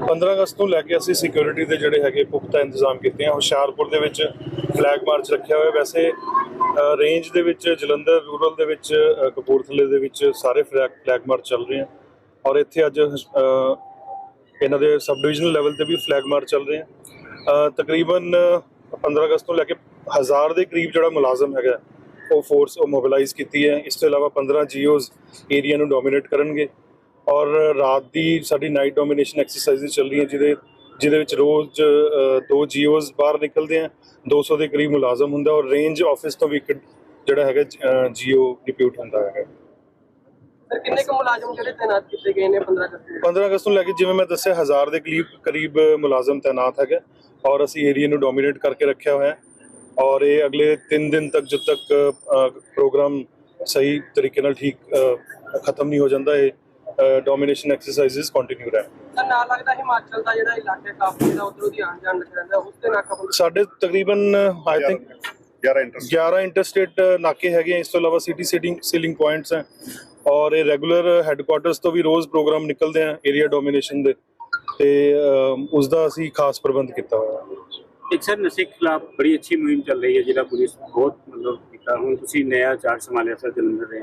15 ਅਗਸਤ ਤੋਂ ਲੈ ਕੇ ਅਸੀਂ ਸਿਕਿਉਰਿਟੀ ਦੇ ਜਿਹੜੇ ਹੈਗੇ ਪੁਖਤਾ ਇੰਤਜ਼ਾਮ ਕੀਤੇ ਆ। ਹੁਸ਼ਿਆਰਪੁਰ ਦੇ ਵਿੱਚ ਫਲੈਗ ਮਾਰਚ ਰੱਖਿਆ ਹੋਇਆ। ਵੈਸੇ ਰੇਂਜ ਦੇ ਵਿੱਚ ਜਲੰਧਰ ਰੂਰਲ ਦੇ ਵਿੱਚ ਕਪੂਰਥਲੇ ਦੇ ਵਿੱਚ ਸਾਰੇ ਫਲੈਗ ਫਲੈਗ ਮਾਰਚ ਚੱਲ ਰਹੇ ਆ। ਔਰ ਇੱਥੇ ਅੱਜ ਅ, ਇਹਨਾਂ ਦੇ ਸਬ ਡਿਵੀਜ਼ਨਲ ਲੈਵਲ ਤੇ ਵੀ ਫਲੈਗ ਮਾਰਚ ਚੱਲ ਰਹੇ ਆ। ਤਕਰੀਬਨ 15 ਅਗਸਤ ਤੋਂ ਲੈ ਕੇ ਹਜ਼ਾਰ ਦੇ ਕਰੀਬ ਜਿਹੜਾ ਮੁਲਾਜ਼ਮ ਹੈਗਾ ਉਹ ਫੋਰਸ ਉਹ ਮੋਬਿਲਾਈਜ਼ ਕੀਤੀ ਹੈ। ਇਸ ਤੋਂ ਇਲਾਵਾ 15 ਜੀਓਜ਼ ਏਰੀਆ ਨੂੰ ਡੋਮੀਨੇਟ ਕਰਨਗੇ। ਔਰ ਰਾਤ ਦੀ ਸਾਡੀ ਨਾਈਟ ਡੋਮੀਨੇਸ਼ਨ ਐਕਸਰਸਾਈਜ਼ ਚੱਲ ਰਹੀਆਂ ਜਿਹਦੇ ਜਿਹਦੇ ਵਿੱਚ ਰੋਜ਼ ਦੋ ਜੀਓਜ਼ ਬਾਹਰ ਨਿਕਲਦੇ ਆ 200 ਦੇ ਕਰੀਬ ਮੁਲਾਜ਼ਮ ਹੁੰਦਾ ਔਰ ਰੇਂਜ ਆਫਿਸ ਤੋਂ ਵੀ ਇੱਕ ਜਿਹੜਾ ਹੈਗਾ ਜੀਓ ਡਿਪਿਊਟ ਹੁੰਦਾ ਹੈਗਾ। ਸਰ ਕਿੰਨੇ ਕੁ ਮੁਲਾਜ਼ਮ ਜਿਹੜੇ ਤਾਇਨਾਤ ਕੀਤੇ ਗਏ ਨੇ 15 ਅਗਸਤ ਨੂੰ? 15 ਅਗਸਤ ਨੂੰ ਲੈ ਕੇ ਜਿਵੇਂ ਮੈਂ ਦੱਸਿਆ ਹਜ਼ਾਰ ਦੇ ਕਰੀਬ ਕਰੀਬ ਮੁਲਾਜ਼ਮ ਤਾਇਨਾਤ ਹੈਗੇ ਔਰ ਅਸੀਂ ਏਰੀਆ ਨੂੰ ਡੋਮੀਨੇਟ ਕਰਕੇ ਰੱਖਿਆ ਹੋਇਆ ਹੈ ਔਰ ਇਹ ਅਗਲੇ 3 ਦਿਨ ਤੱਕ ਜਦ ਤੱਕ ਪ੍ਰੋਗਰਾਮ ਸਹੀ ਤਰੀਕੇ ਨਾਲ ਠੀਕ ਖਤਮ ਨਹੀਂ ਹੋ ਜਾਂਦਾ ਇਹ ਡੋਮੀਨੇਸ਼ਨ ਐਕਸਰਸਾਈਜ਼ਸ ਕੰਟੀਨਿਊ ਰਹਿਣ। ਸਰ ਨਾਲ ਲੱਗਦਾ ਹਿਮਾਚਲ ਦਾ ਜਿਹੜਾ ਇਲਾਕਾ ਹੈ ਕਾਫੀ ਜਿਹੜਾ ਉਧਰੋਂ ਦੀ ਆਣ ਜਾਣ ਲੱਗ ਰਹਿੰਦਾ ਉਸ ਤੇ ਨਾਕਾਬੰਦੀ ਸਾਡੇ ਤਕਰੀਬਨ ਆਈ ਥਿੰਕ 11 ਇੰਟਰਸਟ 11 ਇੰਟਰਸਟੇਟ ਨਾਕੇ ਹੈਗੇ ਆ, ਇਸ ਤੋਂ ਇਲਾਵਾ ਸਿਟੀ ਸੀਟਿੰਗ ਸੀਲਿੰਗ ਪੁਆਇੰਟਸ ਹੈ। ਔਰ ਇਹ ਰੈਗੂਲਰ ਹੈੱਡਕੁਆਟਰਸ ਤੋਂ ਵੀ ਰੋਜ਼ ਪ੍ਰੋਗਰਾਮ ਨਿਕਲਦੇ ਆ ਏਰੀਆ ਡੋਮੀਨੇਸ਼ਨ ਦੇ। ਤੇ ਉਸ ਦਾ ਅਸੀਂ ਖਾਸ ਪ੍ਰਬੰਧ ਕੀਤਾ ਹੋਇਆ। ਹੈ ਇੱਕ ਸਰ ਨਸ਼ੇ ਖਿਲਾਫ ਬੜੀ ਅੱਛੀ ਮੁਹਿੰਮ ਚੱਲ ਰਹੀ ਹੈ ਜਿਹੜਾ ਪੁਲਿਸ ਬਹੁਤ ਮਤਲਬ ਕੀਤਾ। ਹੁਣ ਤੁਸੀਂ ਨਇਆ ਚਾਰਜ ਸੰਭਾਲਿਆ ਸਰ ਜਲੰਧਰ ਦੇ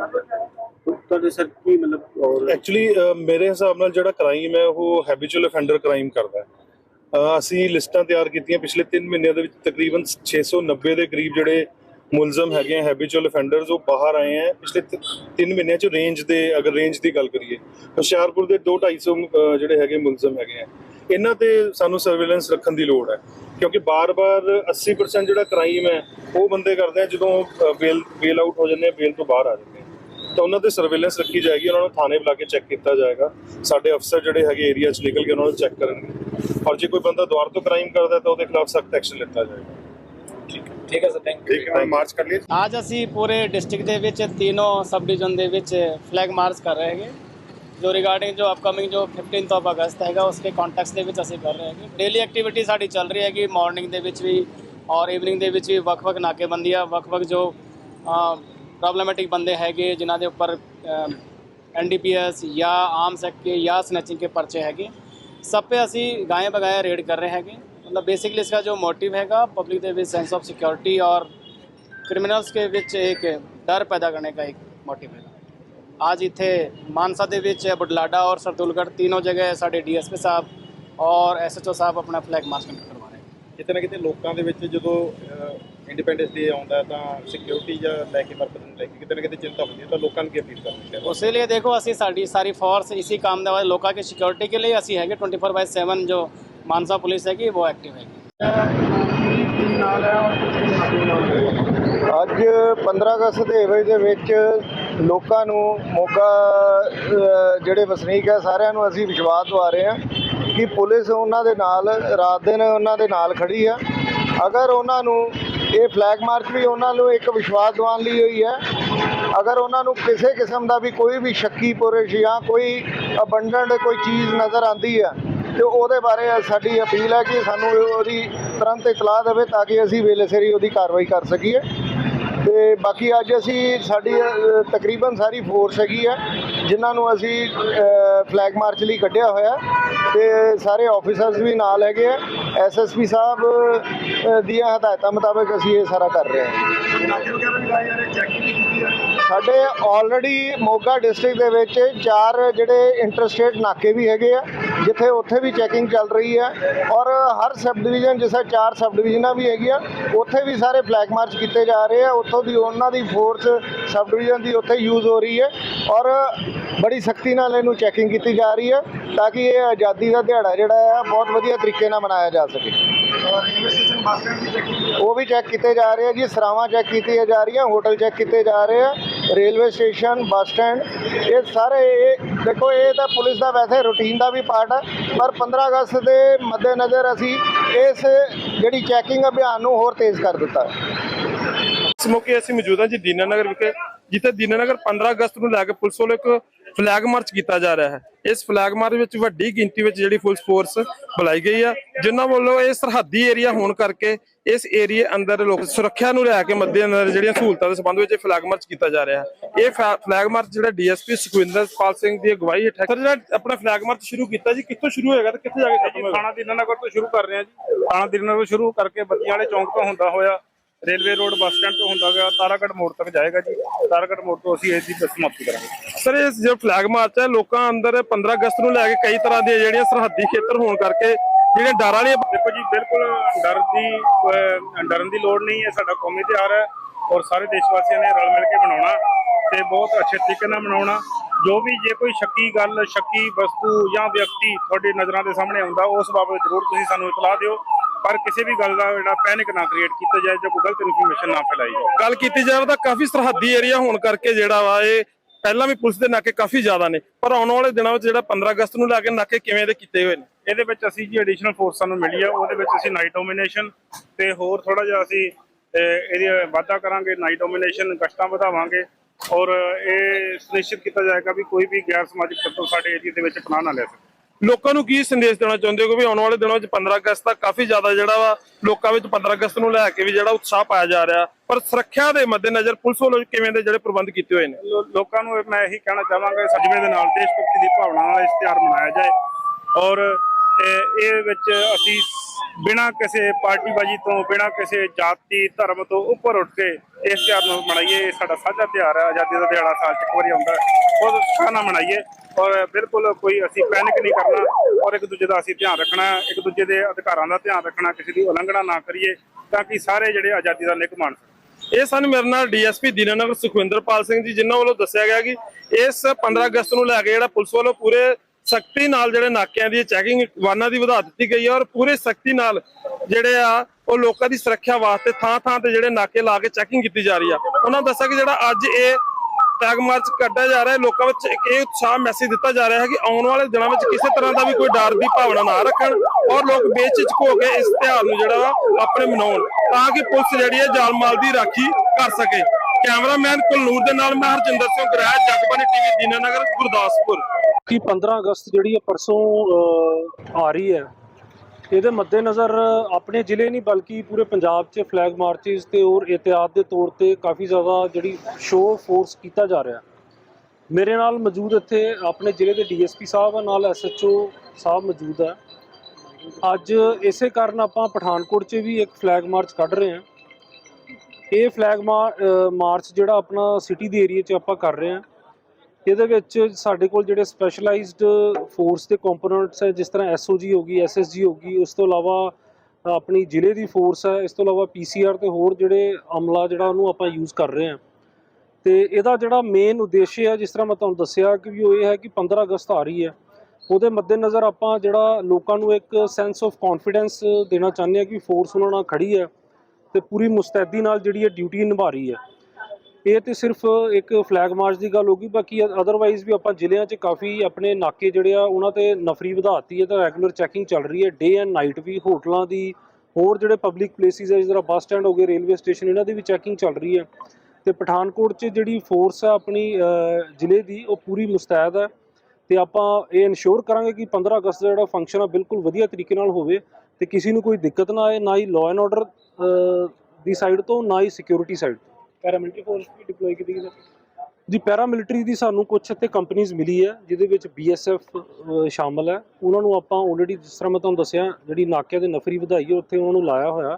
ਤੁਹਾਡੇ ਸਰ ਕੀ ਮਤਲਬ ਔਰ ਐਕਚੁਅਲੀ ਮੇਰੇ ਹਿਸਾਬ ਨਾਲ ਜਿਹੜਾ ਕ੍ਰਾਈਮ ਹੈ, ਉਹ ਹੈਬਿਚੁਅਲ ਅਫੈਂਡਰ ਕ੍ਰਾਈਮ ਕਰਦਾ ਹੈ। ਅਸੀਂ ਲਿਸਟਾਂ ਤਿਆਰ ਕੀਤੀਆਂ ਪਿਛਲੇ 3 ਮਹੀਨਿਆਂ ਦੇ ਵਿੱਚ, ਤਕਰੀਬਨ 690 ਦੇ ਕਰੀਬ ਜਿਹੜੇ ਮੁਲਜ਼ਮ ਹੈਗੇ ਆ ਹੈਬਿਚੁਅਲ ਅਫੈਂਡਰਸ ਉਹ ਬਾਹਰ ਆਏ ਆ। ਪਿਛਲੇ 3 ਮਹੀਨਿਆਂ ਚ ਰੇਂਜ ਦੇ, ਅਗਰ ਰੇਂਜ ਦੀ ਗੱਲ ਕਰੀਏ, ਹੁਸ਼ਿਆਰਪੁਰ ਦੇ 2 250 ਜਿਹੜੇ ਹੈਗੇ ਮੁਲਜ਼ਮ ਹੈਗੇ ਆ। ਇਹਨਾਂ ਤੇ ਸਾਨੂੰ ਸਰਵੇਲੈਂਸ ਰੱਖਣ ਦੀ ਲੋੜ ਹੈ, ਕਿਉਂਕਿ ਬਾਰ-ਬਾਰ 80% ਜਿਹੜਾ ਕ੍ਰਾਈਮ ਹੈ, ਉਹ ਬੰਦੇ ਕਰਦੇ ਆ ਜਦੋਂ ਬੇਲ ਬੇਲ ਆਊਟ ਹੋ ਜਾਂਦੇ ਆ ਬੇਲ ਤੋਂ ਬਾਹਰ ਆ ਜਾਂਦੇ ਤਾਂ ਉਹਨਾਂ ਤੇ ਸਰਵੇਲੈਂਸ ਰੱਖੀ ਜਾਏਗੀ ਉਹਨਾਂ ਨੂੰ ਥਾਣੇ ਬੁਲਾ ਕੇ ਚੈੱਕ ਕੀਤਾ ਜਾਏਗਾ। ਸਾਡੇ ਅਫਸਰ ਜਿਹੜੇ ਹੈਗੇ ਏਰੀਆ 'ਚ ਨਿਕਲ ਕੇ ਉਹਨਾਂ ਨੂੰ ਚੈੱਕ ਕਰਨਗੇ। ਔਰ ਜੇ ਕੋਈ ਬੰਦਾ ਦੁਆਰ ਤੋਂ ਕ੍ਰਾਈਮ ਕਰਦਾ ਤਾਂ ਉਹਦੇ ਖਿਲਾਫ ਸਖਤ ਐਕਸ਼ਨ ਲਿੱਤਾ ਜਾਏਗਾ। ਠੀਕ ਹੈ। ਮਾਰਚ ਕਰ ਲਈ ਅੱਜ ਅਸੀਂ ਪੂਰੇ ਡਿਸਟ੍ਰਿਕਟ ਦੇ ਵਿੱਚ ਤਿੰਨੋਂ ਸਬ ਡਿਵੀਜ਼ਨ ਦੇ ਵਿੱਚ ਫਲੈਗ ਮਾਰਚ ਕਰ ਰਹੇ ਹੈਗੇ। ਜੋ ਰਿਗਾਰਡਿੰਗ ਜੋ ਅਪਕਮਿੰਗ ਜੋ 15th ਆਫ ਅਗਸਤ ਹੈਗਾ ਉਸਕੇ ਕੰਟੈਕਸਟ ਦੇ ਵਿੱਚ ਅਸੀਂ ਕਰ ਰਹੇ ਹੈਗੇ। ਡੇਲੀ ਐਕਟੀਵਿਟੀ ਸਾਡੀ ਚੱਲ ਰਹੀ ਹੈਗੀ ਮਾਰਨਿੰਗ ਦੇ ਵਿੱਚ ਵੀ ਔਰ ਈਵਨਿੰਗ ਦੇ ਵਿੱਚ ਵੀ ਵੱਖ-ਵੱਖ ਨਾਕੇਬੰਦੀਆਂ ਵੱਖ-ਵੱਖ ਜੋ ਪ੍ਰੋਬਲਮੈਟਿਕ ਬੰਦੇ ਹੈਗੇ ਜਿਨ੍ਹਾਂ ਦੇ ਉੱਪਰ ਐਨਡੀਪੀਐਸ ਜਾਂ ਆਰਮਸ ਐਕਟ के या स्नैचिंग के पर्चे हैगे सब पे ਅਸੀਂ ਗਾਏ ਬਗਾਏ रेड कर रहे हैगे मतलब बेसिकली इसका जो मोटिव हैगा पब्लिक ਦੇ ਵਿੱਚ सेंस ऑफ सिक्योरिटी और ਕ੍ਰਿਮੀਨਲਸ ਦੇ ਵਿੱਚ ਇੱਕ ਡਰ ਪੈਦਾ ਕਰਨੇ ਦਾ ਇੱਕ ਮੋਟਿਵ ਹੈ ਅੱਜ ਇੱਥੇ ਮਾਨਸਾ ਦੇ ਵਿੱਚ ਬੁਢਲਾਡਾ ਔਰ ਸਰਦੂਲਗੜ੍ਹ ਤਿੰਨੋਂ ਜਗ੍ਹਾ ਸਾਡੇ ਡੀਐਸਪੀ ਸਾਹਿਬ ਔਰ ਐਸਐਚਓ ਸਾਹਿਬ ਆਪਣਾ ਫਲੈਗ ਮਾਰਚ ਕੰਡਕਟ ਕਰਵਾ ਰਹੇ ਹਨ ਕਿਤੇ ਨਾ ਕਿਤੇ ਲੋਕਾਂ ਦੇ ਵਿੱਚ ਜਦੋਂ ਇੰਡੀਪੈਂਡੈਂਸ ਡੇ ਆਉਂਦਾ ਤਾਂ ਸਿਕਿਉਰਿਟੀ ਜਾਂ ਲੈ ਕੇ ਪਰਪਸ ਲੈ ਕੇ ਕਿਤੇ ਨਾ ਕਿਤੇ ਚਿੰਤਾ ਹੁੰਦੀ ਹੈ ਤਾਂ ਲੋਕਾਂ ਨੂੰ ਕੀ ਅਪੀਲ ਕਰਨੀ ਚਾਹੀਦੀ ਉਸੇ ਲਈ ਦੇਖੋ ਅਸੀਂ ਸਾਡੀ ਸਾਰੀ ਫੋਰਸ ਇਸੇ ਕੰਮ ਦੇ ਲੋਕਾਂ ਦੀ ਸਿਕਿਉਰਿਟੀ ਲਈ ਅਸੀਂ ਹੈਗੇ 24/7 ਜੋ ਮਾਨਸਾ ਪੁਲਿਸ ਹੈਗੀ ਉਹ ਐਕਟਿਵ ਹੈਗੀ। ਅੱਜ 15 ਅਗਸਤ ਦੇ ਵੇਲੇ ਦੇ ਵਿੱਚ ਲੋਕਾਂ ਨੂੰ ਮੌਕਾ ਜਿਹੜੇ ਵਸਨੀਕ ਹੈ ਸਾਰਿਆਂ ਨੂੰ ਅਸੀਂ ਵਿਸ਼ਵਾਸ ਦਵਾ ਰਹੇ ਹਾਂ ਕਿ ਪੁਲਿਸ ਉਹਨਾਂ ਦੇ ਨਾਲ ਰਾਤ ਦਿਨ ਉਹਨਾਂ ਦੇ ਨਾਲ ਖੜੀ ਆ। ਅਗਰ ਉਹਨਾਂ ਨੂੰ ਇਹ ਫਲੈਗ ਮਾਰਚ ਵੀ ਉਹਨਾਂ ਨੂੰ ਇੱਕ ਵਿਸ਼ਵਾਸ ਦਿਵਾਉਣ ਲਈ ਹੋਈ ਹੈ। ਅਗਰ ਉਹਨਾਂ ਨੂੰ ਕਿਸੇ ਕਿਸਮ ਦਾ ਵੀ ਕੋਈ ਵੀ ਸ਼ੱਕੀ, ਪੁਰਸ਼ ਜਾਂ ਕੋਈ ਅਬੰਡੈਂਟ ਕੋਈ ਚੀਜ਼ ਨਜ਼ਰ ਆਂਦੀ ਹੈ, ਤੇ ਉਹਦੇ ਬਾਰੇ ਸਾਡੀ ਅਪੀਲ ਹੈ ਕਿ ਸਾਨੂੰ ਉਹਦੀ ਤੁਰੰਤ ਇਤਲਾਹ ਦੇਵੇ ਤਾਂ ਕਿ ਅਸੀਂ ਵੇਲੇ ਸਿਰ ਹੀ ਉਹਦੀ ਕਾਰਵਾਈ ਕਰ ਸਕੀਏ। ਤੇ ਬਾਕੀ ਅੱਜ ਅਸੀਂ ਸਾਡੀ ਤਕਰੀਬਨ ਸਾਰੀ ਫੋਰਸ ਹੈਗੀ ਹੈ। ਜਿਨ੍ਹਾਂ ਨੂੰ ਅਸੀਂ ਫਲੈਗ ਮਾਰਚ ਲਈ ਕੱਢਿਆ ਹੋਇਆ ਤੇ ਸਾਰੇ ਆਫੀਸਰਸ ਵੀ ਨਾਲ ਹੈਗੇ ਆ। ਐਸਐਸਪੀ ਸਾਹਿਬ ਦੀਆਂ ਹਦਾਇਤਾਂ ਮੁਤਾਬਕ ਅਸੀਂ ਇਹ ਸਾਰਾ ਕਰ ਰਹੇ ਹਾਂ। ਸਾਡੇ ਆਲਰੇਡੀ ਮੋਗਾ ਡਿਸਟ੍ਰਿਕਟ ਦੇ ਵਿੱਚ ਚਾਰ ਜਿਹੜੇ ਇੰਟਰਸਟੇਟ ਨਾਕੇ ਵੀ ਹੈਗੇ ਆ, ਜਿੱਥੇ ਉੱਥੇ ਵੀ ਚੈਕਿੰਗ ਚੱਲ ਰਹੀ ਹੈ ਔਰ ਹਰ ਸਬ ਡਿਵੀਜ਼ਨ ਜਿਵੇਂ ਚਾਰ ਸਬ ਡਿਵੀਜ਼ਨਾਂ ਵੀ ਹੈਗੀਆਂ, ਉੱਥੇ ਵੀ ਸਾਰੇ ਫਲੈਗ ਮਾਰਚ ਕੀਤੇ ਜਾ ਰਹੇ ਆ। ਉੱਥੋਂ ਦੀ ਉਹਨਾਂ ਦੀ ਫੋਰਸ ਸਬ ਡਿਵੀਜ਼ਨ ਦੀ ਉੱਥੇ ਯੂਜ਼ ਹੋ ਰਹੀ ਹੈ ਔਰ ਬੜੀ ਸਖਤੀ ਨਾਲ ਇਹਨੂੰ ਚੈਕਿੰਗ ਕੀਤੀ ਜਾ ਰਹੀ ਹੈ ਤਾਂ ਕਿ ਇਹ ਆਜ਼ਾਦੀ ਦਾ ਦਿਹਾੜਾ ਜਿਹੜਾ ਆ ਬਹੁਤ ਵਧੀਆ ਤਰੀਕੇ ਨਾਲ ਮਨਾਇਆ ਜਾ ਸਕੇ। ਉਹ ਵੀ ਚੈੱਕ ਕੀਤੇ ਜਾ ਰਹੇ ਆ ਜੀ, ਸਰਾਵਾਂ ਚੈੱਕ ਕੀਤੀਆਂ ਜਾ ਰਹੀਆਂ ਹੋਟਲ ਚੈੱਕ ਕੀਤੇ ਜਾ ਰਹੇ ਆ ਰੇਲਵੇ ਸਟੇਸ਼ਨ ਬੱਸ ਸਟੈਂਡ ਇਹ ਸਾਰੇ ਇਹ ਦੇਖੋ, ਇਹ ਤਾਂ ਪੁਲਿਸ ਦਾ ਵੈਸੇ ਰੂਟੀਨ ਦਾ ਵੀ ਪਾਰਟ ਹੈ ਪਰ 15 ਅਗਸਤ ਦੇ ਮੱਦੇਨਜ਼ਰ ਅਸੀਂ ਇਸ ਜਿਹੜੀ ਚੈਕਿੰਗ ਅਭਿਆਨ ਨੂੰ ਹੋਰ ਤੇਜ਼ ਕਰ ਦਿੱਤਾ। ਇਸ ਮੌਕੇ ਅਸੀਂ ਮੌਜੂਦ ਹਾਂ ਜੀ ਦੀਨਾਨਗਰ ਵਿਖੇ ਜਿੱਥੇ ਦੀਨਾਨਗਰ 15 ਅਗਸਤ ਨੂੰ ਲੈ ਕੇ ਪੁਲਿਸ ਵੱਲੋਂ ਇੱਕ ਫਲੈਗ ਮਾਰਚ ਕੀਤਾ ਜਾ ਰਿਹਾ ਹੈ। ਇਸ ਫਲੈਗ ਮਾਰਚ ਵਿੱਚ ਵੱਡੀ ਗਿਣਤੀ ਵਿੱਚ ਜਿਹੜੀ ਪੁਲਿਸ ਫੋਰਸ ਬੁਲਾਈ ਗਈ ਆ ਜਿਨ੍ਹਾਂ ਵੱਲੋਂ ਇਹ ਸਰਹੱਦੀ ਏਰੀਆ ਹੋਣ ਕਰਕੇ ਇਸ ਏਰੀਏ ਅੰਦਰ ਲੋਕ ਸੁਰੱਖਿਆ ਨੂੰ ਲੈ ਕੇ ਮੱਦੇਨਜ਼ਰ ਜਿਹੜੀਆਂ ਸਹੂਲਤਾਂ ਦੇ ਸੰਬੰਧ ਵਿੱਚ ਇਹ ਫਲੈਗ ਮਾਰਚ ਕੀਤਾ ਜਾ ਰਿਹਾ ਹੈ। ਇਹ ਫੈ- ਫਲੈਗ ਮਾਰਚ ਜਿਹੜਾ ਡੀਐਸਪੀ ਸੁਖਵਿੰਦਰਪਾਲ ਸਿੰਘ ਦੀ ਅਗਵਾਈ ਹੇਠ ਹੈ। ਸਰ ਜਿਹੜਾ ਆਪਣਾ ਫਲੈਗ ਮਾਰਚ ਸ਼ੁਰੂ ਕੀਤਾ ਜੀ ਕਿੱਥੋਂ ਸ਼ੁਰੂ ਹੋਏਗਾ ਤੇ ਕਿੱਥੇ ਜਾ ਕੇ ਖਤਮ ਹੋਏਗਾ? ਥਾਣਾ ਦੀਨਾਨਗਰ ਤੋਂ ਸ਼ੁਰੂ ਕਰ ਰਹੇ ਹਾਂ ਜੀ। ਥਾਣਾ ਦੀਨਾਨਗਰ ਤੋਂ ਸ਼ੁਰੂ ਕਰਕੇ ਬੱਤੀਆਂ ਵਾਲੇ ਚੌਂਕ ਤੋਂ ਹੁੰਦਾ ਹੋਇਆ ਰੇਲਵੇ ਰੋਡ ਬੱਸ ਸਟੈਂਡ ਤੋਂ ਹੁੰਦਾ ਗਿਆ ਤਾਰਾਗੜ੍ਹ ਮੋੜ ਤੱਕ ਜਾਏਗਾ ਜੀ। ਤਾਰਾਗੜ੍ਹ ਮੋੜ ਤੋਂ ਅਸੀਂ ਇਸ ਦੀ ਸਮਾਪਤੀ ਕਰਾਂਗੇ। ਸਰ ਇਹ ਜੋ ਫਲੈਗ ਮਾਰਚ ਹੈ ਲੋਕਾਂ ਅੰਦਰ 15 ਅਗਸਤ ਨੂੰ ਲੈ ਕੇ ਕਈ ਤਰ੍ਹਾਂ ਦੀਆਂ ਜਿਹੜੀਆਂ ਸਰਹੱਦੀ ਖੇਤਰ ਹੋਣ ਕਰਕੇ ਜਿਹੜੀਆਂ ਡਰ ਵਾਲੀਆਂ ਦੇਖੋ ਜੀ ਬਿਲਕੁਲ ਡਰ ਦੀ ਡਰਨ ਦੀ ਲੋੜ ਨਹੀਂ ਹੈ ਸਾਡਾ ਕੌਮੀ ਤਿਉਹਾਰ ਹੈ ਔਰ ਸਾਰੇ ਦੇਸ਼ ਵਾਸੀਆਂ ਨੇ ਰਲ ਮਿਲ ਕੇ ਮਨਾਉਣਾ ਤੇ ਬਹੁਤ ਅੱਛੇ ਤਰੀਕੇ ਨਾਲ ਮਨਾਉਣਾ। ਜੋ ਵੀ ਜੇ ਕੋਈ ਸ਼ੱਕੀ ਗੱਲ ਸ਼ੱਕੀ ਵਸਤੂ ਜਾਂ ਵਿਅਕਤੀ ਤੁਹਾਡੀ ਨਜ਼ਰਾਂ ਦੇ ਸਾਹਮਣੇ ਆਉਂਦਾ ਉਸ ਬਾਬਤ ਜ਼ਰੂਰ ਤੁਸੀਂ ਸਾਨੂੰ ਇਤਲਾਹ ਦਿਓ। ਪਰ ਕਿਸੇ ਵੀ ਗੱਲ ਦਾ ਜਿਹੜਾ ਪੈਨਿਕ ਨਾ ਕ੍ਰੀਏਟ ਕੀਤਾ ਜਾਏ ਜਾਂ ਕੋਈ ਗਲਤ ਇਨਫੋਰਮੇਸ਼ਨ ਨਾ ਫੈਲਾਈ ਜਾਏ। ਗੱਲ ਕੀਤੀ ਜਾਵੇ ਤਾਂ ਕਾਫੀ ਸਰਹੱਦੀ ਏਰੀਆ ਹੋਣ ਕਰਕੇ ਜਿਹੜਾ ਵਾ ਇਹ ਪਹਿਲਾਂ ਵੀ ਪੁਲਿਸ ਦੇ ਨਾਕੇ ਕਾਫੀ ਜ਼ਿਆਦਾ ਨੇ ਪਰ ਆਉਣ ਵਾਲੇ ਦਿਨਾਂ ਵਿੱਚ ਜਿਹੜਾ 15 ਅਗਸਤ ਨੂੰ ਲੈ ਕੇ ਨਾਕੇ ਕਿਵੇਂ ਦੇ ਕੀਤੇ ਹੋਏ ਨੇ? ਇਹਦੇ ਵਿੱਚ ਅਸੀਂ ਜੀ ਐਡੀਸ਼ਨਲ ਫੋਰਸ ਸਾਨੂੰ ਮਿਲੀ ਆ ਉਹਦੇ ਵਿੱਚ ਅਸੀਂ ਨਾਈਟ ਡੋਮੀਨੇਸ਼ਨ ਤੇ ਹੋਰ ਥੋੜਾ ਜਿਹਾ ਅਸੀਂ ਇਹਦੀ ਵਾਧਾ ਕਰਾਂਗੇ ਨਾਈਟ ਡੋਮੀਨੇਸ਼ਨ ਗਸ਼ਤਾਂ ਵਧਾਵਾਂਗੇ ਔਰ ਇਹ ਸੁਨਿਸ਼ਚਿਤ ਕੀਤਾ ਜਾਏਗਾ ਵੀ ਕੋਈ ਵੀ ਗੈਰ ਸਮਾਜਿਕ ਤੱਤਵ ਸਾਡੇ ਏਰੀਆ ਦੇ ਵਿੱਚ ਪਨਾਹ ਨਾ ਲੈ ਸਕੇ। ਲੋਕਾਂ ਨੂੰ ਕੀ ਸੰਦੇਸ਼ ਦੇਣਾ ਚਾਹੁੰਦੇ ਹੋ? ਕਿ ਆਉਣ ਵਾਲੇ ਦਿਨਾਂ ਵਿੱਚ 15 ਅਗਸਤ ਦਾ ਕਾਫੀ ਜ਼ਿਆਦਾ ਜਿਹੜਾ ਵਾ, ਲੋਕਾਂ ਵਿੱਚ 15 ਅਗਸਤ ਨੂੰ ਲੈ ਕੇ ਵੀ ਜਿਹੜਾ ਉਤਸ਼ਾਹ ਪਾਇਆ ਜਾ ਰਿਹਾ। ਪਰ ਸੁਰੱਖਿਆ ਦੇ ਮੱਦੇਨਜ਼ਰ ਪੁਲਿਸ ਵੱਲੋਂ ਕਿਵੇਂ ਦੇ ਜਿਹੜੇ ਪ੍ਰਬੰਧ ਕੀਤੇ ਹੋਏ ਨੇ? ਲੋਕਾਂ ਨੂੰ ਮੈਂ ਇਹੀ ਕਹਿਣਾ ਚਾਹਾਂਗਾ, ਸਜਵੇਂ ਦੇ ਨਾਲ ਦੇਸ਼ ਭਗਤੀ ਦੀ ਭਾਵਨਾ ਨਾਲ ਇਸ ਤਿਉਹਾਰ ਮਨਾਇਆ ਜਾਏ। ਔਰ, ਇਹ ਇਹ ਵਿੱਚ ਅਸੀਂ ਬਿਨਾਂ ਕਿਸੇ ਪਾਰਟੀਬਾਜ਼ੀ ਤੋਂ, ਬਿਨਾਂ ਕਿਸੇ ਜਾਤੀ, ਧਰਮ ਤੋਂ ਉੱਪਰ ਉੱਠ ਕੇ ਇਸ ਤਿਉਹਾਰ ਨੂੰ ਮਨਾਈਏ। ਇਹ ਸਾਡਾ ਸਾਂਝਾ ਤਿਉਹਾਰ ਹੈ ਆਜ਼ਾਦੀ ਦਾ ਦਿਹਾੜਾ ਸਾਲ 'ਚ ਇੱਕ ਵਾਰੀ ਆਉਂਦਾ ਹੈ ਉਹ ਮਨਾਈਏ ਔਰ ਬਿਲਕੁਲ ਕੋਈ ਅਸੀਂ ਪੈਨਿਕ ਨਹੀਂ ਕਰਨਾ ਔਰ ਇੱਕ ਦੂਜੇ ਦਾ ਅਸੀਂ ਧਿਆਨ ਰੱਖਣਾ, ਇੱਕ ਦੂਜੇ ਦੇ ਅਧਿਕਾਰਾਂ ਦਾ ਧਿਆਨ ਰੱਖਣਾ, ਕਿਸੇ ਦੀ ਉਲੰਘਣਾ ਨਾ ਕਰੀਏ ਤਾਂ ਕਿ ਸਾਰੇ ਜਿਹੜੇ ਆਜ਼ਾਦੀ ਦਾ ਨਿੱਘ ਮਾਣ ਇਹ ਸਨ ਮੇਰੇ ਨਾਲ ਡੀਐਸਪੀ ਦੀਨਾਨਗਰ ਸੁਖਵਿੰਦਰਪਾਲ ਸਿੰਘ ਜੀ, ਜਿਨ੍ਹਾਂ ਵੱਲੋਂ ਦੱਸਿਆ ਗਿਆ ਕਿ ਇਸ 15 ਅਗਸਤ ਨੂੰ ਲੈ ਕੇ ਜਿਹੜਾ ਪੁਲਿਸ ਵੱਲੋਂ ਪੂਰੇ ਸਖਤੀ ਨਾਲ ਜਿਹੜੇ ਨਾਕਿਆਂ ਦੀ ਚੈਕਿੰਗ ਵਾਹਨਾਂ ਦੀ ਵਧਾ ਦਿੱਤੀ ਗਈ ਹੈ ਔਰ ਪੂਰੇ ਸਖਤੀ ਨਾਲ ਜਿਹੜੇ ਆ, ਉਹ ਲੋਕਾਂ ਦੀ ਸੁਰੱਖਿਆ ਵਾਸਤੇ ਥਾਂ ਥਾਂ ਤੇ ਜਿਹੜੇ ਨਾਕੇ ਲਾ ਕੇ ਚੈਕਿੰਗ ਕੀਤੀ ਜਾ ਰਹੀ ਆ। ਉਹਨਾਂ ਦੱਸਿਆ ਕਿ ਜਿਹੜਾ ਅੱਜ ਇਹ ਟੈਗ ਮਾਰਚ ਕੱਢਿਆ ਜਾ ਰਿਹਾ ਹੈ। ਲੋਕਾਂ ਵਿੱਚ ਇੱਕ ਇਹ ਉਤਸ਼ਾਹ ਮੈਸੇਜ ਦਿੱਤਾ ਜਾ ਰਿਹਾ ਹੈ ਕਿ ਆਉਣ ਵਾਲੇ ਦਿਨਾਂ ਵਿੱਚ ਕਿਸੇ ਤਰ੍ਹਾਂ ਦਾ ਵੀ ਕੋਈ ਡਰ ਦੀ ਭਾਵਨਾ ਨਾ ਰੱਖਣ ਔਰ ਲੋਕ ਬੇਚਿਚਕ ਹੋ ਕੇ ਇਸ ਤਿਉਹਾਰ ਨੂੰ ਜਿਹੜਾ ਆਪਣੇ ਮਨਾਉਣ, ਤਾਂ ਕਿ ਪੁਲਿਸ ਜਿਹੜੀ ਹੈ ਜਾਨ ਮਾਲ ਦੀ ਰਾਖੀ ਕਰ ਸਕੇ। ਕੈਮਰਾਮੈਨ ਕੁਲਨੂਰ ਦੇ ਨਾਲ ਮੈਂ ਹਰਜਿੰਦਰ ਸਿੰਘ ਗ੍ਰਹਿ ਜਗਬਾਨੀ ਟੀਵੀ ਦੀਨਾਨਗਰ ਗੁਰਦਾਸਪੁਰ। ਕਿ 15 ਅਗਸਤ ਜਿਹੜੀ ਹੈ ਪਰਸੋਂ ਆ ਰਹੀ ਹੈ ਇਹਦੇ ਮੱਦੇਨਜ਼ਰ ਆਪਣੇ ਜ਼ਿਲ੍ਹੇ ਨਹੀਂ ਬਲਕਿ ਪੂਰੇ ਪੰਜਾਬ 'ਚ ਫਲੈਗ ਮਾਰਚਸ ਤੇ ਔਰ ਇਤਿਹਾਦ ਦੇ ਤੌਰ ਤੇ ਕਾਫੀ ਜ਼ਿਆਦਾ ਜਿਹੜੀ ਸ਼ੋਅ ਫੋਰਸ ਕੀਤਾ ਜਾ ਰਿਹਾ। ਮੇਰੇ ਨਾਲ ਮੌਜੂਦ ਇੱਥੇ ਆਪਣੇ ਜ਼ਿਲ੍ਹੇ ਦੇ ਡੀਐਸਪੀ ਸਾਹਿਬ ਆ, ਨਾਲ ਐਸਐਚਓ ਸਾਹਿਬ ਮੌਜੂਦ ਹੈ ਅੱਜ ਇਸੇ ਕਾਰਨ ਆਪਾਂ ਪਠਾਨਕੋਟ 'ਚ ਵੀ ਇੱਕ ਫਲੈਗ ਮਾਰਚ ਕੱਢ ਰਹੇ ਹਾਂ। ਇਹ ਫਲੈਗ ਮਾਰਚ ਜਿਹੜਾ ਆਪਣਾ ਸਿਟੀ ਦੇ ਏਰੀਆ 'ਚ ਆਪਾਂ ਕਰ ਰਹੇ ਹਾਂ। ਇਹਦੇ ਵਿੱਚ ਸਾਡੇ ਕੋਲ ਜਿਹੜੇ ਸਪੈਸ਼ਲਾਈਜ਼ਡ ਫੋਰਸ ਦੇ ਕੰਪੋਨੈਂਟਸ ਹੈ, ਜਿਸ ਤਰ੍ਹਾਂ ਐਸਓਜੀ ਹੋ ਗਈ ਐਸਐਸਜੀ ਹੋ ਗਈ, ਉਸ ਤੋਂ ਇਲਾਵਾ ਆਪਣੀ ਜ਼ਿਲ੍ਹੇ ਦੀ ਫੋਰਸ ਹੈ, ਇਸ ਤੋਂ ਇਲਾਵਾ ਪੀਸੀਆਰ ਤੇ ਹੋਰ ਜਿਹੜੇ ਅਮਲਾ ਜਿਹੜਾ ਉਹਨੂੰ ਆਪਾਂ ਯੂਜ਼ ਕਰ ਰਹੇ ਹਾਂ। ਤੇ ਇਹਦਾ ਜਿਹੜਾ ਮੇਨ ਉਦੇਸ਼ ਹੈ, ਜਿਸ ਤਰ੍ਹਾਂ ਮੈਂ ਤੁਹਾਨੂੰ ਦੱਸਿਆ ਕਿ ਵੀ ਉਹ ਇਹ ਹੈ ਕਿ 15 ਅਗਸਤ ਆ ਰਹੀ ਹੈ। ਉਹਦੇ ਮੱਦੇਨਜ਼ਰ ਆਪਾਂ ਜਿਹੜਾ ਲੋਕਾਂ ਨੂੰ ਇੱਕ ਸੈਂਸ ਆਫ ਕੌਨਫੀਡੈਂਸ ਦੇਣਾ ਚਾਹੁੰਦੇ ਹਾਂ ਕਿ ਫੋਰਸ ਉਹਨਾਂ ਨਾਲ ਖੜੀ ਹੈ ਤੇ ਪੂਰੀ ਮੁਸਤੈਦੀ ਨਾਲ ਜਿਹੜੀ ਹੈ ਡਿਊਟੀ ਨਿਭਾ ਰਹੀ ਹੈ। ਇਹ ਤੇ ਸਿਰਫ ਇੱਕ ਫਲੈਗ ਮਾਰਚ ਦੀ ਗੱਲ ਹੋਗੀ ਬਾਕੀ ਅਦਰਵਾਈਜ਼ ਵੀ ਆਪਾਂ ਜ਼ਿਲ੍ਹਿਆਂ 'ਚ ਕਾਫੀ ਆਪਣੇ ਨਾਕੇ ਜਿਹੜੇ ਆ, ਉਹਨਾਂ ਤੇ ਨਫਰੀ ਵਧਾਤੀ ਹੈ, ਤਾਂ ਰੈਗੂਲਰ ਚੈਕਿੰਗ ਚੱਲ ਰਹੀ ਹੈ। ਡੇ ਐਂਡ ਨਾਈਟ ਵੀ ਹੋਟਲਾਂ ਦੀ ਹੋਰ ਜਿਹੜੇ ਪਬਲਿਕ ਪਲੇਸਿਸ ਹੈ ਜਿਸ ਤਰ੍ਹਾਂ ਬੱਸ ਸਟੈਂਡ ਹੋ ਗਏ ਰੇਲਵੇ ਸਟੇਸ਼ਨ ਇਹਨਾਂ ਦੀ ਵੀ ਚੈਕਿੰਗ ਚੱਲ ਰਹੀ ਹੈ। ਤੇ ਪਠਾਨਕੋਟ 'ਚ ਜਿਹੜੀ ਫੋਰਸ ਆ ਆਪਣੀ ਜ਼ਿਲ੍ਹੇ ਦੀ, ਉਹ ਪੂਰੀ ਮੁਸਤੈਦ ਹੈ। ਤੇ ਆਪਾਂ ਇਹ ਇਨਸ਼ੋਰ ਕਰਾਂਗੇ ਕਿ 15 ਅਗਸਤ ਦਾ ਜਿਹੜਾ ਫੰਕਸ਼ਨ ਆ, ਬਿਲਕੁਲ ਵਧੀਆ ਤਰੀਕੇ ਨਾਲ ਹੋਵੇ ਤੇ ਕਿਸੇ ਨੂੰ ਕੋਈ ਦਿੱਕਤ ਨਾ ਆਏ, ਨਾ ਹੀ ਲਾਅ ਐਂਡ ਆਰਡਰ ਦੀ ਸਾਈਡ ਤੋਂ, ਨਾ ਹੀ ਸਿਕਿਉਰਿਟੀ ਸਾਈਡ ਤੋਂ। ਪੈਰਾਮਿਲਟਰੀ ਫੋਰਸ ਵੀ ਡਿਪਲੋਏ ਕੀਤੀ ਗਈ ਹੈ ਜੀ ਪੈਰਾਮਿਲਟਰੀ ਦੀ ਸਾਨੂੰ ਕੁਝ ਇੱਥੇ ਕੰਪਨੀਆਂ ਮਿਲੀ ਹੈ ਜਿਹਦੇ ਵਿੱਚ ਬੀਐਸਐਫ ਸ਼ਾਮਲ ਹੈ। ਉਹਨਾਂ ਨੂੰ ਆਪਾਂ ਆਲਰੇਡੀ ਜਿਸ ਤਰ੍ਹਾਂ ਮੈਂ ਤੁਹਾਨੂੰ ਦੱਸਿਆ ਜਿਹੜੀ ਨਾਕਿਆਂ ਦੇ ਨਫਰੀ ਵਧਾਈ ਹੈ ਉੱਥੇ ਉਹਨਾਂ ਨੂੰ ਲਾਇਆ ਹੋਇਆ।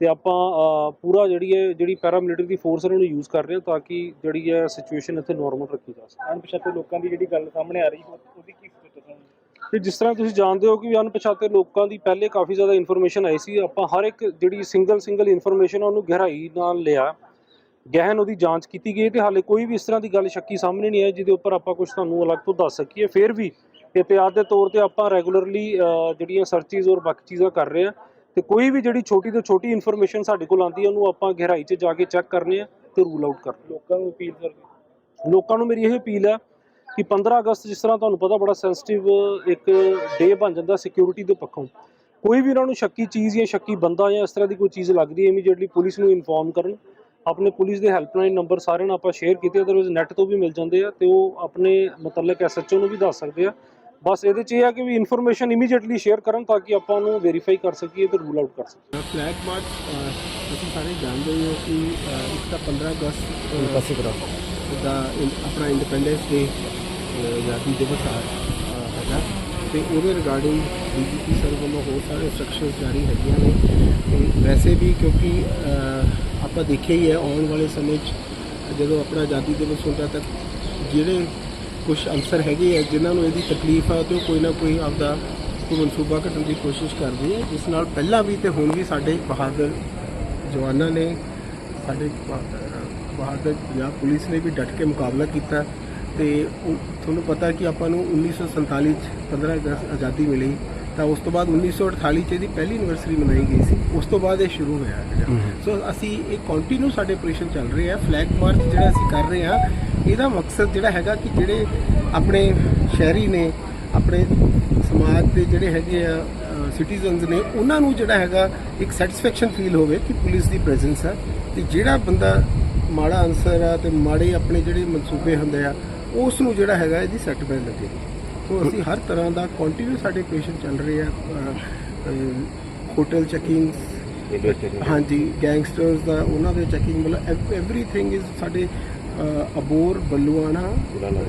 ਤੇ ਆਪਾਂ ਪੂਰਾ ਜਿਹੜੀ ਹੈ ਜਿਹੜੀ ਪੈਰਾਮਿਲਟਰੀ ਦੀ ਫੋਰਸ ਇਹਨਾਂ ਨੂੰ ਯੂਜ਼ ਕਰ ਰਹੇ ਹਾਂ ਤਾਂ ਕਿ ਜਿਹੜੀ ਹੈ ਸਿਚੁਏਸ਼ਨ ਇੱਥੇ ਨਾਰਮਲ ਰੱਖੀ ਜਾ ਸਕੇ। ਅਣਪਛਾਤੇ ਲੋਕਾਂ ਦੀ ਜਿਹੜੀ ਗੱਲ ਸਾਹਮਣੇ ਆ ਰਹੀ ਉਹਦੀ ਕੀ ਸਥਿਤੀ ਤੇ ਜਿਸ ਤਰ੍ਹਾਂ ਤੁਸੀਂ ਜਾਣਦੇ ਹੋ ਕਿ ਅਣਪਛਾਤੇ ਲੋਕਾਂ ਦੀ ਪਹਿਲੇ ਕਾਫੀ ਜ਼ਿਆਦਾ ਇਨਫੋਰਮੇਸ਼ਨ ਆਈ ਸੀ ਆਪਾਂ ਹਰ ਇੱਕ ਜਿਹੜੀ ਸਿੰਗਲ ਸਿੰਗਲ ਇਨਫੋਰਮੇਸ਼ਨ ਉਹਨੂੰ ਗਹਿਰਾਈ ਨਾਲ ਲਿਆ। ਗਹਿਨ ਉਹਦੀ ਜਾਂਚ ਕੀਤੀ ਗਈ ਤੇ ਹਾਲੇ ਕੋਈ ਵੀ ਇਸ ਤਰ੍ਹਾਂ ਦੀ ਗੱਲ ਸ਼ੱਕੀ ਸਾਹਮਣੇ ਨਹੀਂ ਆਈ ਜਿਹਦੇ ਉੱਪਰ ਆਪਾਂ ਕੁਝ ਤੁਹਾਨੂੰ ਅਲੱਗ ਤੋਂ ਦੱਸ ਸਕੀਏ। ਫਿਰ ਵੀ ਇਤਿਆਦ ਦੇ ਤੌਰ ਤੇ ਆਪਾਂ ਰੈਗੂਲਰਲੀ ਜਿਹੜੀਆਂ ਸਰਚਿਸ ਔਰ ਬਾਕੀ ਚੀਜ਼ਾਂ ਕਰ ਰਹੇ ਹਾਂ ਤੇ ਕੋਈ ਵੀ ਜਿਹੜੀ ਛੋਟੀ ਤੋਂ ਛੋਟੀ ਇਨਫੋਰਮੇਸ਼ਨ ਸਾਡੇ ਕੋਲ ਆਉਂਦੀ ਹੈ ਉਹਨੂੰ ਆਪਾਂ ਗਹਿਰਾਈ 'ਚ ਜਾ ਕੇ ਚੈੱਕ ਕਰਨੇ ਆ ਤੇ ਰੂਲ ਆਊਟ ਕਰਨੇ ਲੋਕਾਂ ਨੂੰ ਅਪੀਲ ਕਰ ਲੋਕਾਂ ਨੂੰ ਮੇਰੀ ਇਹ ਅਪੀਲ ਹੈ ਕਿ 15 ਅਗਸਤ ਜਿਸ ਤਰ੍ਹਾਂ ਤੁਹਾਨੂੰ ਪਤਾ ਬੜਾ ਸੈਂਸਿਟਿਵ ਇੱਕ ਡੇ ਬਣ ਜਾਂਦਾ ਸਿਕਿਉਰਿਟੀ ਦੇ ਪੱਖੋਂ। ਕੋਈ ਵੀ ਉਹਨਾਂ ਨੂੰ ਸ਼ੱਕੀ ਚੀਜ਼ ਜਾਂ ਸ਼ੱਕੀ ਬੰਦਾ ਜਾਂ ਇਸ ਤਰ੍ਹਾਂ ਦੀ ਕੋਈ ਚੀਜ਼ ਲੱਗਦੀ ਹੈ ਇਮੀਡੀਏਟਲੀ ਪੁਲਿਸ ਨੂੰ ਇਨਫੋਰਮ ਕਰਨ। ਆਪਣੇ ਪੁਲਿਸ ਦੇ ਹੈਲਪਲਾਈਨ ਨੰਬਰ ਸਾਰਿਆਂ ਨਾਲ ਆਪਾਂ ਸ਼ੇਅਰ ਕੀਤੇ ਅਦਰਵਾਇਜ਼ ਨੈਟ ਤੋਂ ਵੀ ਮਿਲ ਜਾਂਦੇ ਆ ਤੇ ਉਹ ਆਪਣੇ ਮਤਲਬ ਐਸਐਚਓ ਨੂੰ ਵੀ ਦੱਸ ਸਕਦੇ ਆ। ਬਸ ਇਹਦੇ 'ਚ ਇਹ ਆ ਕਿ ਵੀ ਇਨਫੋਰਮੇਸ਼ਨ ਇਮੀਡੀਏਟਲੀ ਸ਼ੇਅਰ ਕਰਨ ਤਾਂ ਕਿ ਆਪਾਂ ਉਹਨੂੰ ਵੈਰੀਫਾਈ ਕਰ ਸਕੀਏ ਤੇ ਰੂਲ ਆਊਟ ਕਰ ਸਕੀਏ। ਫਲੈਗ ਮਾਰਚ ਤੁਸੀਂ ਸਾਰੇ ਜਾਣਦੇ ਹੀ ਕਿ ਇੱਕ ਤਾਂ 15 ਅਗਸਤ ਪਾਸੇ ਕਰਾ ਦਾ ਆਪਣਾ ਇੰਡੀਪੈਂਡੈਂਸ ਡੇ ਆਜ਼ਾਦੀ ਦਿਵਸ ਆ ਹੈਗਾ। ਤੇ ਉਹਦੇ ਰਿਗਾਰਡਿੰਗ ਡੀਜੀਪੀ ਸਰ ਵੱਲੋਂ ਹੋਰ ਸਾਰੇ ਇੰਸਟਰਕਸ਼ਨਸ ਜਾਰੀ ਹੈਗੀਆਂ ਨੇ। ਤੇ ਵੈਸੇ ਵੀ ਕਿਉਂਕਿ ਆਪਾਂ ਦੇਖਿਆ ਹੀ ਹੈ, ਆਉਣ ਵਾਲੇ ਸਮੇਂ 'ਚ ਜਦੋਂ ਆਪਣਾ ਆਜ਼ਾਦੀ ਦਿਵਸ ਹੁੰਦਾ ਤਾਂ ਜਿਹੜੇ ਕੁਝ ਅਨਸਰ ਹੈਗੇ ਆ, ਜਿਨ੍ਹਾਂ ਨੂੰ ਇਹਦੀ ਤਕਲੀਫ ਆ, ਤੇ ਉਹ ਕੋਈ ਨਾ ਕੋਈ ਆਪਦਾ ਕੋਈ ਮਨਸੂਬਾ ਘਟਣ ਦੀ ਕੋਸ਼ਿਸ਼ ਕਰਦੇ ਆ। ਜਿਸ ਨਾਲ ਪਹਿਲਾਂ ਵੀ ਤੇ ਹੁਣ ਵੀ ਸਾਡੇ ਬਹਾਦਰ ਜਵਾਨਾਂ ਨੇ, ਸਾਡੇ ਬਹਾਦਰ ਪੰਜਾਬ ਪੁਲਿਸ ਨੇ ਵੀ ਡਟ ਕੇ ਮੁਕਾਬਲਾ ਕੀਤਾ ਤੇ ਉਹ- ਤੁਹਾਨੂੰ ਪਤਾ ਕਿ ਆਪਾਂ ਨੂੰ 1947 ਚ 15 ਅਗਸਤ ਆਜ਼ਾਦੀ ਮਿਲੀ। ਤਾਂ ਉਸ ਤੋਂ ਬਾਅਦ 1948 ਚ ਇਹਦੀ ਪਹਿਲੀ ਐਨਵਰਸਰੀ ਮਨਾਈ ਗਈ ਸੀ। ਉਸ ਤੋਂ ਬਾਅਦ ਇਹ ਸ਼ੁਰੂ ਹੋਇਆ ਹੈਗਾ ਸੋ ਅਸੀਂ ਇਹ ਕੰਟੀਨਿਊ ਸਾਡੇ ਆਪਰੇਸ਼ਨ ਚੱਲ ਰਹੇ ਆ। ਫਲੈਗ ਮਾਰਚ ਜਿਹੜਾ ਅਸੀਂ ਕਰ ਰਹੇ ਆ ਇਹਦਾ ਮਕਸਦ ਜਿਹੜਾ ਹੈਗਾ ਕਿ ਜਿਹੜੇ ਆਪਣੇ ਸ਼ਹਿਰੀ ਨੇ ਆਪਣੇ ਸਮਾਜ ਦੇ ਜਿਹੜੇ ਹੈਗੇ ਆ ਸਿਟੀਜ਼ਨਸ ਨੇ ਉਹਨਾਂ ਨੂੰ ਜਿਹੜਾ ਹੈਗਾ ਇੱਕ ਸੈਟੀਸਫੈਕਸ਼ਨ ਫੀਲ ਹੋਵੇ ਕਿ ਪੁਲਿਸ ਦੀ ਪ੍ਰੈਜ਼ੈਂਸ ਹੈ ਤੇ ਜਿਹੜਾ ਬੰਦਾ ਮਾੜਾ ਅਨਸਰ ਆ ਤੇ ਮਾੜੇ ਆਪਣੇ ਜਿਹੜੇ ਮਨਸੂਬੇ ਹੁੰਦੇ ਆ ਉਸ ਨੂੰ ਜਿਹੜਾ ਹੈਗਾ ਇਹਦੀ ਸੈਟੀਸਫਾਈ ਲੱਗੇ। ਸੋ ਅਸੀਂ ਹਰ ਤਰ੍ਹਾਂ ਦਾ ਕੰਟੀਨਿਊ ਸਾਡੇ ਆਪਰੇਸ਼ਨ ਚੱਲ ਰਹੇ ਆ ਹੋਟਲ ਚੈਕਿੰਗ ਹਾਂਜੀ ਗੈਂਗਸਟਰਸ ਦਾ ਉਹਨਾਂ ਦੇ ਚੈਕਿੰਗ ਮਤਲਬ ਐਵਰੀਥਿੰਗ ਇਜ਼ ਸਾਡੇ ਅਬੋਰ ਬੱਲੂਆਣਾ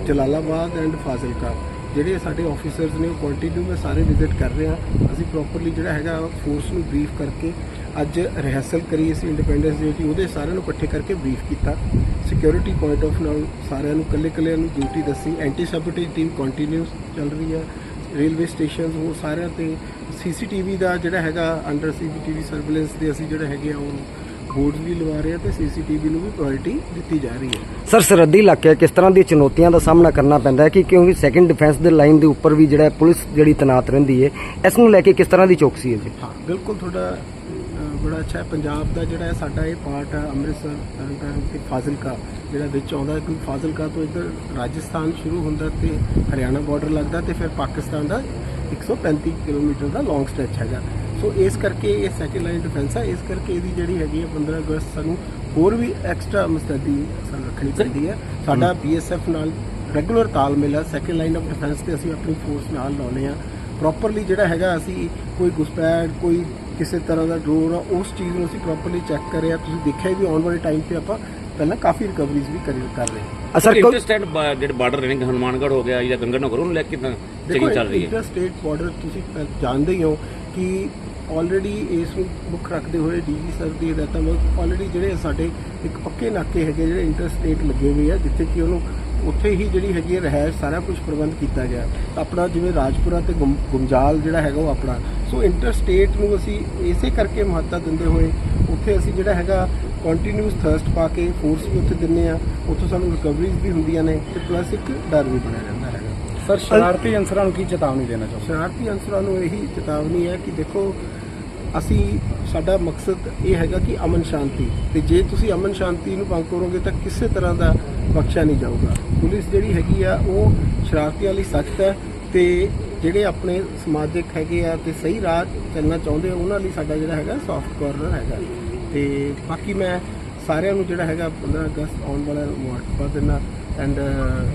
ਜਲਾਲਾਬਾਦ। ਐਂਡ ਫਾਜ਼ਿਲਕਾ ਜਿਹੜੇ ਸਾਡੇ ਆਫੀਸਰਸ ਨੇ ਉਹ ਕੰਟੀਨਿਊ ਮੈਂ ਸਾਰੇ ਵਿਜ਼ਿਟ ਕਰ ਰਹੇ ਹਾਂ। ਅਸੀਂ ਪ੍ਰੋਪਰਲੀ ਜਿਹੜਾ ਹੈਗਾ ਫੋਰਸ ਨੂੰ ਬਰੀਫ ਕਰਕੇ ਅੱਜ ਰਿਹਰਸਲ ਕਰੀ ਅਸੀਂ ਇੰਡੀਪੈਂਡੈਂਸ ਡੇ ਦੀ ਉਹਦੇ ਸਾਰਿਆਂ ਨੂੰ ਇਕੱਠੇ ਕਰਕੇ ਬਰੀਫ ਕੀਤਾ। ਸਿਕਿਉਰਿਟੀ ਪੁਆਇੰਟ ਆਫ ਨਾਲ ਸਾਰਿਆਂ ਨੂੰ ਕੱਲੇ ਕੱਲੇ ਨੂੰ ਡਿਊਟੀ ਦੱਸੀ। ਐਂਟੀ ਸੈਬੋਟੇਜ ਟੀਮ ਕੰਟੀਨਿਊਸ ਚੱਲ ਰਹੀ ਹੈ ਰੇਲਵੇ ਸਟੇਸ਼ਨਸ ਉਹ ਸਾਰਿਆਂ ਤੇ ਸੀਸੀਟੀਵੀ ਦਾ ਜਿਹੜਾ ਹੈਗਾ ਅੰਡਰ ਸੀਸੀਟੀਵੀ ਸਰਵੇਲੈਂਸ ਦੇ ਅਸੀਂ ਜਿਹੜੇ ਹੈਗੇ ਆ ਉਹ ਬੋਰਡ ਵੀ ਲਵਾ ਰਹੇ ਆ ਤੇ ਸੀਸੀਟੀਵੀ ਨੂੰ ਵੀ ਪ੍ਰਾਇੋਰਟੀ ਦਿੱਤੀ ਜਾ ਰਹੀ ਹੈ ਸਰ ਸਰਹੱਦੀ ਇਲਾਕੇ ਕਿਸ ਤਰ੍ਹਾਂ ਦੀਆਂ ਚੁਣੌਤੀਆਂ ਦਾ ਸਾਹਮਣਾ ਕਰਨਾ ਪੈਂਦਾ ਹੈ? ਕਿ ਕਿਉਂਕਿ ਸੈਕੰਡ ਡਿਫੈਂਸ ਦੇ ਲਾਈਨ ਦੇ ਉੱਪਰ ਵੀ ਜਿਹੜਾ ਪੁਲਿਸ ਜਿਹੜੀ ਤਨਾਤ ਰਹਿੰਦੀ ਹੈ ਇਸ ਨੂੰ ਲੈ ਕੇ ਕਿਸ ਤਰ੍ਹਾਂ ਦੀ ਚੌਕਸੀ ਹੈ ਜੀ? ਹਾਂ ਬਿਲਕੁਲ ਤੁਹਾਡਾ ਬੜਾ ਅੱਛਾ ਹੈ। ਪੰਜਾਬ ਦਾ ਜਿਹੜਾ ਹੈ ਸਾਡਾ ਇਹ ਪਾਰਟ ਹੈ ਅੰਮ੍ਰਿਤਸਰ ਤਰਨਤਾਰਨ ਤੇ ਫਾਜ਼ਿਲਕਾ ਜਿਹੜਾ ਵਿੱਚ ਆਉਂਦਾ ਕਿਉਂਕਿ ਫਾਜ਼ਿਲਕਾ ਤੋਂ ਇੱਧਰ ਰਾਜਸਥਾਨ ਸ਼ੁਰੂ ਹੁੰਦਾ ਤੇ ਹਰਿਆਣਾ ਬਾਰਡਰ ਲੱਗਦਾ ਤੇ ਫਿਰ ਪਾਕਿਸਤਾਨ ਦਾ 135 ਕਿਲੋਮੀਟਰ ਦਾ ਲੌਂਗ ਸਟ੍ਰੈਚ ਹੈਗਾ। ਸੋ ਇਸ ਕਰਕੇ ਇਹ ਸੈਕੰਡ ਲਾਈਨ ਡਿਫੈਂਸ ਹੈ ਇਸ ਕਰਕੇ ਇਹਦੀ ਜਿਹੜੀ ਹੈਗੀ ਹੈ 15 ਅਗਸਤ ਸਾਨੂੰ ਹੋਰ ਵੀ ਐਕਸਟਰਾ ਮੁਸਤੈਦੀ ਸਾਨੂੰ ਰੱਖਣੀ ਪੈਂਦੀ ਹੈ। ਸਾਡਾ ਬੀਐਸਐਫ ਨਾਲ ਰੈਗੂਲਰ ਤਾਲਮੇਲ ਹੈ ਸੈਕੰਡ ਲਾਈਨ ਆਫ ਡਿਫੈਂਸ ਤੇ ਅਸੀਂ ਆਪਣੀ ਫੋਰਸ ਨਾਲ ਲਾਉਨੇ ਆ ਪ੍ਰੋਪਰਲੀ ਜਿਹੜਾ ਹੈਗਾ ਅਸੀਂ ਕੋਈ ਘੁਸਪੈਠ ਕੋਈ ਕਿਸੇ ਤਰ੍ਹਾਂ ਦਾ ਡਰੋਨ ਆ ਉਸ ਚੀਜ਼ ਨੂੰ ਅਸੀਂ ਪ੍ਰੋਪਰਲੀ ਚੈੱਕ ਕਰਿਆ ਤੁਸੀਂ ਦੇਖਿਆ ਵੀ ਆਉਣ ਵਾਲੇ ਟਾਈਮ ਤੇ ਆਪਾਂ ਪਹਿਲਾਂ ਕਾਫੀ ਰਿਕਵਰੀਜ਼ ਵੀ ਕਰ ਕਰ ਰਹੇ ਹਾਂ। ਅਸਰ ਇੰਟਰਸਟੇਟ ਜਿਹੜੇ ਬਾਰਡਰ ਰੇਂਜ ਹਨੂਮਾਨਗੜ੍ਹ ਹੋ ਗਿਆ ਜਾਂ ਗੰਗਾਨਗਰ ਉਹਨੂੰ ਲੈ ਕੇ ਤਾਂ ਚੈਕਿੰਗ ਚੱਲ ਰਹੀ ਹੈ। ਇੰਟਰ ਸਟੇਟ ਬਾਰਡਰ ਤੁਸੀਂ ਜਾਣਦੇ ਹੀ ਹੋ ਕਿ ਆਲਰੇਡੀ ਇਸ ਨੂੰ ਮੁੱਖ ਰੱਖਦੇ ਹੋਏ ਡੀਜੀ ਸਰ ਦੀ ਹਦਾਇਤਾਂ ਮੁਤਾਬਕ ਆਲਰੇਡੀ ਜਿਹੜੇ ਸਾਡੇ ਇੱਕ ਪੱਕੇ ਨਾਕੇ ਹੈਗੇ ਜਿਹੜੇ ਇੰਟਰ ਸਟੇਟ ਲੱਗੇ ਹੋਏ ਆ ਜਿੱਥੇ ਕਿ ਉਹਨੂੰ ਉੱਥੇ ਹੀ ਜਿਹੜੀ ਹੈਗੀ ਹੈ ਰਹਿائش ਸਾਰਾ ਕੁਝ ਪ੍ਰਬੰਧ ਕੀਤਾ ਗਿਆ। ਆਪਣਾ ਜਿਵੇਂ ਰਾਜਪੁਰਾ ਤੇ ਗੁੰਜਾਲ ਜਿਹੜਾ ਹੈਗਾ ਉਹ ਆਪਣਾ। ਸੋ ਇੰਟਰ ਸਟੇਟ ਨੂੰ ਅਸੀਂ ਇਸੇ ਕਰਕੇ ਮਹੱਤਤਾ ਦਿੰਦੇ ਹੋਏ ਉੱਥੇ ਅਸੀਂ ਜਿਹੜਾ ਹੈਗਾ ਕੰਟੀਨਿਊਸ ਥਰਸਟ ਪਾ ਕੇ ਫੋਰਸ ਵੀ ਉੱਥੇ ਦਿੰਨੇ ਆ ਉੱਥੋਂ ਸਾਨੂੰ ਰਿਕਵਰੀਜ਼ ਵੀ ਹੁੰਦੀਆਂ ਨੇ ਤੇ ਪਲੱਸ ਇੱਕ ਡਰ ਵੀ ਬਣਿਆ ਰਹਿੰਦਾ ਹੈਗਾ। ਸਰ ਸ਼ਰਾਰਤੀ ਅੰਸਰਾਂ ਨੂੰ ਕੀ ਚੇਤਾਵਨੀ ਦੇਣਾ ਚਾਹੁੰਦੇ ਸ਼ਰਾਰਤੀ ਅੰਸਰਾਂ ਨੂੰ ਇਹੀ ਚੇਤਾਵਨੀ ਹੈ ਕਿ ਦੇਖੋ ਅਸੀਂ, ਸਾਡਾ ਮਕਸਦ ਇਹ ਹੈਗਾ ਕਿ ਅਮਨ ਸ਼ਾਂਤੀ। ਤੇ ਜੇ ਤੁਸੀਂ ਅਮਨ ਸ਼ਾਂਤੀ ਨੂੰ ਭੰਗ ਕਰੋਗੇ ਤਾਂ ਕਿਸੇ ਤਰ੍ਹਾਂ ਦਾ ਬਖਸ਼ਿਆ ਨਹੀਂ ਜਾਊਗਾ। ਪੁਲਿਸ ਜਿਹੜੀ ਹੈਗੀ ਆ, ਉਹ ਸ਼ਰਾਰਤੀਆਂ ਲਈ ਸਖਤ ਹੈ ਤੇ ਜਿਹੜੇ ਆਪਣੇ ਸਮਾਜਿਕ ਹੈਗੇ ਆ ਤੇ ਸਹੀ ਰਾਹ ਚੱਲਣਾ ਚਾਹੁੰਦੇ ਆ, ਉਹਨਾਂ ਲਈ ਸਾਡਾ ਜਿਹੜਾ ਹੈਗਾ ਸੌਫਟ ਕਾਰਨਰ ਹੈਗਾ। ਤੇ ਬਾਕੀ ਮੈਂ ਸਾਰਿਆਂ ਨੂੰ ਜਿਹੜਾ ਹੈਗਾ 15 ਅਗਸਤ ਆਉਣ ਵਾਲਾ ਮੁਬਾਰਕਬਾਦ ਦਿੰਦਾ। ਐਂਡ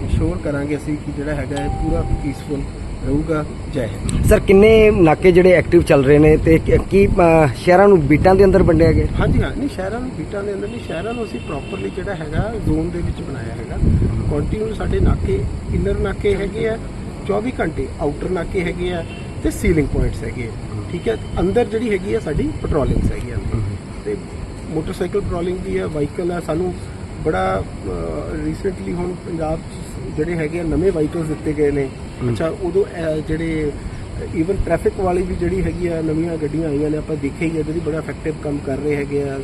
ਇੰਸ਼ੋਰ ਕਰਾਂਗੇ ਅਸੀਂ ਕਿ ਜਿਹੜਾ ਹੈਗਾ ਇਹ ਪੂਰਾ ਪੀਸਫੁਲ ਰਹੂਗਾ? ਜੈ ਹਿੰਦ। ਸਰ ਕਿੰਨੇ ਨਾਕੇ ਜਿਹੜੇ ਐਕਟਿਵ ਚੱਲ ਰਹੇ ਨੇ ਤੇ ਕੀ- ਕੀ ਅ, ਸ਼ਹਿਰਾਂ ਨੂੰ ਬੀਟਾਂ ਦੇ ਅੰਦਰ ਵੰਡਿਆ ਗਿਆ? ਹਾਂਜੀ ਹਾਂ ਨਹੀਂ ਸ਼ਹਿਰਾਂ ਨੂੰ ਬੀਟਾਂ ਦੇ ਅੰਦਰ ਨਹੀਂ ਸ਼ਹਿਰਾਂ ਨੂੰ ਅਸੀਂ ਪ੍ਰੋਪਰਲੀ ਜਿਹੜਾ ਹੈਗਾ ਜ਼ੋਨ ਦੇ ਵਿੱਚ ਬਣਾਇਆ ਹੈਗਾ। ਕੰਟੀਨਿਊ ਸਾਡੇ ਨਾਕੇ ਇਨਰ ਨਾਕੇ ਹੈਗੇ ਆ 24 ਘੰਟੇ ਆਊਟਰ ਨਾਕੇ ਹੈਗੇ ਆ ਤੇ ਸੀਲਿੰਗ ਪੁਆਇੰਟਸ ਹੈਗੇ ਆ। ਠੀਕ ਹੈ ਅੰਦਰ ਜਿਹੜੀ ਹੈਗੀ ਆ ਸਾਡੀ ਪੈਟਰੋਲਿੰਗਸ ਹੈਗੀਆਂ ਨੇ ਤੇ ਮੋਟਰਸਾਈਕਲ ਪੈਟਰੋਲਿੰਗ ਵੀ ਆ ਵਾਹੀਕਲ ਆ ਸਾਨੂੰ ਬੜਾ ਰੀਸੈਂਟਲੀ ਹੁਣ ਪੰਜਾਬ 'ਚ ਜਿਹੜੇ ਹੈਗੇ ਆ ਨਵੇਂ ਵਾਹੀਕਲਸ ਦਿੱਤੇ ਗਏ ਨੇ। ਅੱਛਾ ਉਦੋਂ ਜਿਹੜੇ ਈਵਨ ਟ੍ਰੈਫਿਕ ਵਾਲੀ ਵੀ ਜਿਹੜੀ ਹੈਗੀ ਆ ਨਵੀਆਂ ਗੱਡੀਆਂ ਆਈਆਂ ਨੇ ਆਪਾਂ ਦੇਖਿਆ ਹੀ ਆ ਜਿਹੜੀ ਬੜਾ ਇਫੈਕਟਿਵ ਕੰਮ ਕਰ ਰਹੇ ਹੈਗੇ ਆ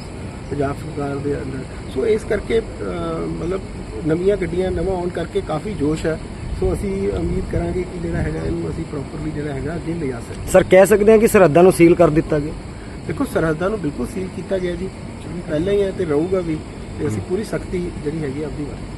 ਪੰਜਾਬ ਸਰਕਾਰ ਦੇ ਅੰਦਰ। ਸੋ ਇਸ ਕਰਕੇ ਮਤਲਬ ਨਵੀਆਂ ਗੱਡੀਆਂ ਨਵਾਂ ਆਉਣ ਕਰਕੇ ਕਾਫੀ ਜੋਸ਼ ਹੈ ਸੋ ਅਸੀਂ ਉਮੀਦ ਕਰਾਂਗੇ ਕਿ ਜਿਹੜਾ ਹੈਗਾ ਇਹਨੂੰ ਅਸੀਂ ਪ੍ਰੋਪਰਲੀ ਜਿਹੜਾ ਹੈਗਾ ਅੱਗੇ ਲਿਜਾ ਸਕੀਏ। ਸਰ ਕਹਿ ਸਕਦੇ ਹਾਂ ਕਿ ਸਰਹੱਦਾਂ ਨੂੰ ਸੀਲ ਕਰ ਦਿੱਤਾ ਗਿਆ? ਦੇਖੋ ਸਰਹੱਦਾਂ ਨੂੰ ਬਿਲਕੁਲ ਸੀਲ ਕੀਤਾ ਗਿਆ ਜੀ। ਪਹਿਲਾਂ ਹੀ ਹੈ ਤੇ ਰਹੂਗਾ ਵੀ ਤੇ ਅਸੀਂ ਪੂਰੀ ਸਖਤੀ ਜਿਹੜੀ ਹੈਗੀ ਆ ਆਪਦੀ ਵਰਤੋਂ